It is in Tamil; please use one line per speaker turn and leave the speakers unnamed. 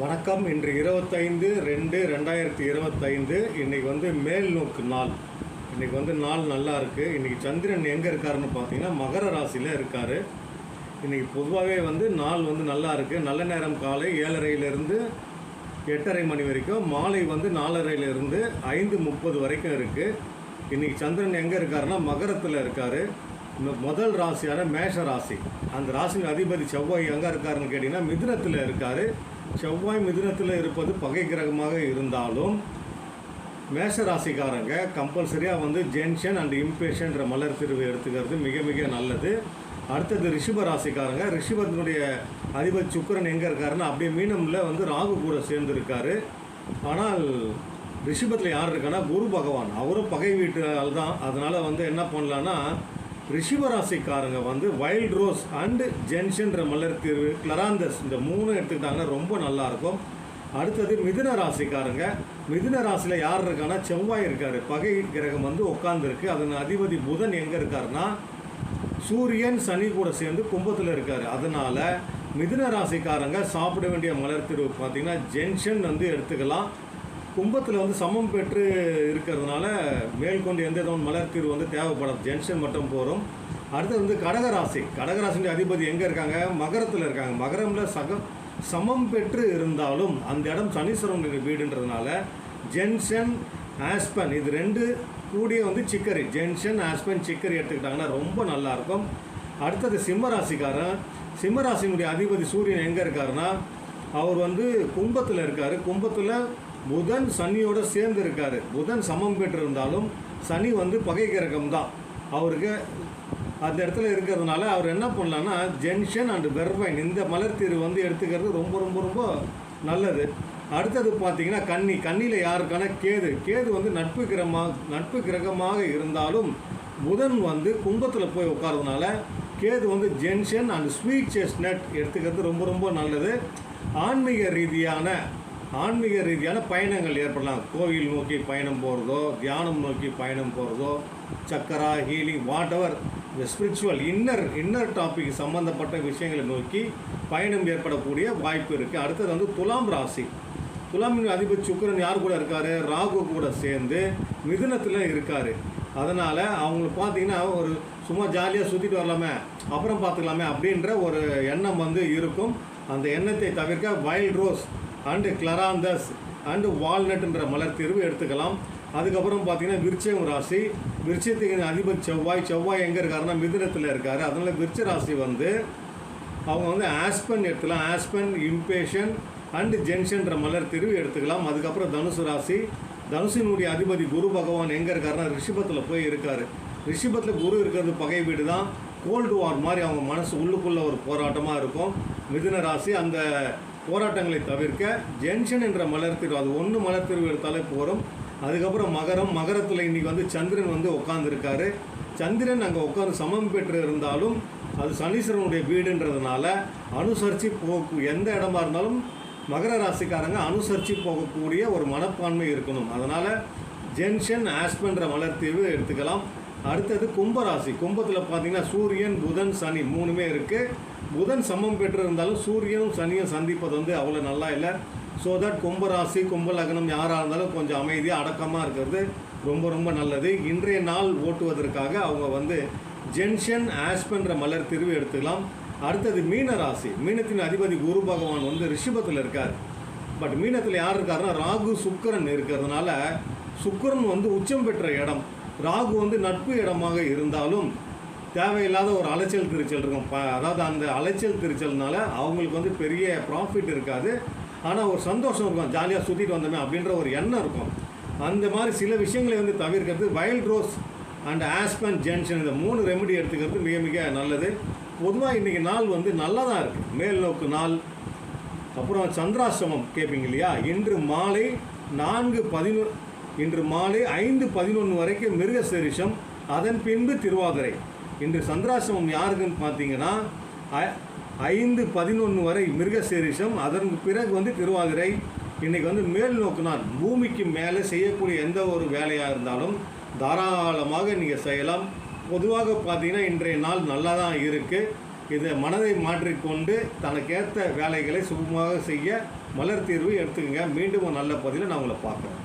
வணக்கம். இன்று இருபத்தைந்து ரெண்டு ரெண்டாயிரத்தி இருபத்தைந்து. இன்னைக்கு வந்து மேல் நோக்கு நாள். இன்றைக்கி வந்து நாள் நல்லா இருக்குது இன்றைக்கி சந்திரன் எங்கே இருக்காருன்னு பார்த்தீங்கன்னா மகர ராசியில் இருக்கார். இன்றைக்கி பொதுவாகவே வந்து நாள் வந்து நல்லா இருக்குது நல்ல நேரம் காலை ஏழரையிலேருந்து எட்டரை மணி வரைக்கும் மாலை வந்து நாலரையிலேருந்து ஐந்து முப்பது வரைக்கும் இருக்குது இன்றைக்கி சந்திரன் எங்கே இருக்காருன்னா மகரத்தில் இருக்கார். முதல் ராசியான மேஷ ராசி. அந்த ராசியின் அதிபதி செவ்வாய் எங்கே இருக்காருன்னு கேட்டிங்கன்னா மிதுனத்தில் இருக்கார். செவ்வாய் மிதுனத்தில் இருப்பது பகை கிரகமாக இருந்தாலும் மேஷ ராசிக்காரங்க கம்பல்சரியாக வந்து ஜென்ஷன் அண்ட் இம்பேஷன்ற மலர் திருவு எடுத்துக்கிறது மிக மிக நல்லது. அடுத்தது ரிஷப ராசிக்காரங்க. ரிஷபத்தினுடைய அதிபதி சுக்கரன் எங்கே இருக்காருன்னு அப்படியே மீனமில் வந்து ராகு கூட சேர்ந்துருக்காரு. ஆனால் ரிஷபத்தில் யார் இருக்கான்னா குரு பகவான். அவரும் பகை வீட்டால் தான். அதனால் வந்து என்ன பண்ணலான்னா ரிஷிவராசிக்காரங்க வந்து வைல்ட் ரோஸ் அண்டு ஜென்ஷன்ற மலர் தீர்வு கிளராந்தஸ் இந்த மூணு எடுத்துக்கிட்டாங்கன்னா ரொம்ப நல்லாயிருக்கும். அடுத்தது மிதுன ராசிக்காரங்க. மிதுன ராசியில் யார் இருக்கான்னா செவ்வாய் இருக்கார். பகை கிரகம் வந்து உட்காந்துருக்கு அதன் அதிபதி புதன் எங்கே இருக்காருன்னா சூரியன் சனி கூட சேர்ந்து கும்பத்தில் இருக்கார். அதனால் மிதுன ராசிக்காரங்க சாப்பிட வேண்டிய மலர் தீர்வு பார்த்தீங்கன்னா ஜென்ஷன் வந்து எடுத்துக்கலாம். கும்பத்தில் வந்து சமம் பெற்று இருக்கிறதுனால மேற்கொண்டு எந்த விதமான மலர்த்தீர்வு வந்து தேவைப்படாது. ஜென்ஷன் மட்டும் போகிறோம் அடுத்தது வந்து கடகராசி. கடகராசினுடைய அதிபதி எங்கே இருக்காங்க? மகரத்தில் இருக்காங்க. மகரமில் சக சமம் பெற்று இருந்தாலும் அந்த இடம் சனீஸ்வரனுடைய வீடுன்றதுனால ஜென்ஷன் ஆஸ்பன் இது ரெண்டு கூடிய வந்து சிக்கரி. ஜென்ஷன் ஆஸ்பன் சிக்கரி எடுத்துக்கிட்டாங்கன்னா ரொம்ப நல்லாயிருக்கும். அடுத்தது சிம்மராசிக்காரன். சிம்மராசினுடைய அதிபதி சூரியன் எங்கே இருக்காருன்னா அவர் வந்து கும்பத்தில் இருக்கார். கும்பத்தில் புதன் சனியோட சேர்ந்து இருக்காரு. புதன் சமம் பெற்றிருந்தாலும் சனி வந்து பகை கிரகம் தான் அவருக்கு அந்த இடத்துல இருக்கிறதுனால அவர் என்ன பண்ணலான்னா ஜென்ஷன் அண்ட் வெர்வைன் இந்த மலர் தீர்வு வந்து எடுத்துக்கிறது ரொம்ப ரொம்ப ரொம்ப நல்லது. அடுத்தது பார்த்தீங்கன்னா கன்னி. கன்னியில் யாருக்கான கேது? கேது வந்து நட்பு கிரகமாக நட்பு கிரகமாக இருந்தாலும் புதன் வந்து கும்பத்தில் போய் உட்காரதுனால கேது வந்து ஜென்ஷன் அண்ட் ஸ்வீட் செஸ்னட் எடுத்துக்கிறது ரொம்ப ரொம்ப நல்லது. ஆன்மீக ரீதியான ஆன்மீக ரீதியான பயணங்கள் ஏற்படலாம். கோவில் நோக்கி பயணம் போகிறதோ தியானம் நோக்கி பயணம் போகிறதோ சக்கரா ஹீலிங் வாட் எவர் இந்த ஸ்பிரிச்சுவல் இன்னர் இன்னர் டாபிக் சம்மந்தப்பட்ட விஷயங்களை நோக்கி பயணம் ஏற்படக்கூடிய வாய்ப்பு இருக்குது அடுத்தது வந்து துலாம் ராசி. துலாம் அதிபதி சுக்கரன் யார் கூட இருக்காரு? ராகு கூட சேர்ந்து மிதுனத்தில் இருக்காரு. அதனால் அவங்களுக்கு பார்த்தீங்கன்னா ஒரு சும்மா ஜாலியாக சுற்றிட்டு வரலாமே அப்புறம் பார்த்துக்கலாமே அப்படின்ற ஒரு எண்ணம் வந்து இருக்கும். அந்த எண்ணத்தை தவிர்க்க வைல்ட் ரோஸ் அண்டு கிளராந்தஸ் அண்டு வால்நட்டுன்ற மலர் தீர்வு எடுத்துக்கலாம். அதுக்கப்புறம் பார்த்தீங்கன்னா விருச்சகம் ராசி. விருச்சத்துக்கு அதிபதி செவ்வாய். செவ்வாய் எங்கே இருக்காருன்னா மிதுனத்தில் இருக்கார். அதனால் விருச்ச ராசி வந்து அவங்க வந்து ஆஸ்பன் எடுத்துக்கலாம். ஆஸ்பன் இம்பேஷன் அண்டு ஜென்ஷன்ற மலர் தீர்வு எடுத்துக்கலாம். அதுக்கப்புறம் தனுசு ராசி. தனுசினுடைய அதிபதி குரு பகவான் எங்கே இருக்காருன்னா ரிஷபத்தில் போய் இருக்கார். ரிஷபத்தில் குரு இருக்கிறது பகை வீடு தான் கோல்டு வார் மாதிரி அவங்க மனசு உள்ளுக்குள்ள ஒரு போராட்டமாக இருக்கும். மிதுன ராசி. அந்த போராட்டங்களை தவிர்க்க ஜென்ஷன் என்ற மலர் தீர்வு அது ஒன்று மலர் தீர்வு எடுத்தாலே போகிறோம் அதுக்கப்புறம் மகரம் மகரத்தில் இன்னைக்கு வந்து சந்திரன் வந்து உட்காந்துருக்காரு சந்திரன் அங்கே உட்காந்து சமம் பெற்று இருந்தாலும் அது சனீஸ்வரனுடைய வீடுன்றதுனால அனுசரித்து போக்கு எந்த இடமா இருந்தாலும் மகர ராசிக்காரங்க அனுசரித்து போகக்கூடிய ஒரு மனப்பான்மை இருக்கணும். அதனால் ஜென்ஷன் ஆஸ்பென்ற மலர் தீர்வு எடுத்துக்கலாம். அடுத்தது கும்பராசி. கும்பத்தில் பார்த்தீங்கன்னா சூரியன் புதன் சனி மூணுமே இருக்குது புதன் சமம் பெற்று இருந்தாலும் சூரியனும் சனியும் சந்திப்பது வந்து அவ்வளோ நல்லா இல்லை. ஸோ தட் கும்பராசி கும்ப லக்னம் யாராக இருந்தாலும் கொஞ்சம் அமைதியாக அடக்கமாக இருக்கிறது ரொம்ப ரொம்ப நல்லது. இன்றைய நாள் ஓட்டுவதற்காக அவங்க வந்து ஜென்ஷன் ஆஸ்பன்ற மலர் திருவி எடுத்துக்கலாம். அடுத்தது மீன ராசி. மீனத்தின் அதிபதி குரு பகவான் வந்து ரிஷபத்தில் இருக்கார். பட் மீனத்தில் யார் இருக்காருன்னா ராகு சுக்கரன் இருக்கிறதுனால சுக்கரன் வந்து உச்சம் பெற்ற இடம். ராகு வந்து நட்பு இடமாக இருந்தாலும் தேவையில்லாத ஒரு அலைச்சல் திருச்சல் இருக்கும். ப அதாவது அந்த அலைச்சல் திருச்சல்னால அவங்களுக்கு வந்து பெரிய ப்ராஃபிட் இருக்காது. ஆனால் ஒரு சந்தோஷம் இருக்கும். ஜாலியாக சுற்றிட்டு வந்தோமே அப்படின்ற ஒரு எண்ணம் இருக்கும். அந்த மாதிரி சில விஷயங்களை வந்து தவிர்க்கிறது wild rose and aspen gentian இந்த மூணு ரெமெடி எடுத்துக்கிறது மிக மிக நல்லது. பொதுவாக இன்றைக்கி நாள் வந்து நல்லா தான் இருக்குது மேல் நோக்கு நாள் அப்புறம் சந்திராசிரமம் கேட்பீங்க இல்லையா? இன்று மாலை நான்கு பதினொன்று இன்று மாலை ஐந்து பதினொன்று வரைக்கும் மிருகசரிஷம் அதன் பின்பு திருவாதிரை. இன்று சந்திராசிரமம் யாருக்குன்னு பார்த்தீங்கன்னா ஐந்து பதினொன்று வரை மிருகசீரிஷம் அதற்கு பிறகு வந்து திருவாதிரை இன்றைக்கி வந்து மேல் நோக்கு நாள் பூமிக்கு மேலே செய்யக்கூடிய எந்த ஒரு வேலையாக இருந்தாலும் தாராளமாக நீங்கள் செய்யலாம். பொதுவாக பார்த்தீங்கன்னா இன்றைய நாள் நல்லா தான் இருக்குது இதை மனதை மாற்றிக்கொண்டு தனக்கேற்ற வேலைகளை சுகமாக செய்ய மலர் தீர்வு எடுத்துக்கோங்க. மீண்டும் ஒரு நல்ல பதிவில் நான் உங்களை பார்க்குறேன்.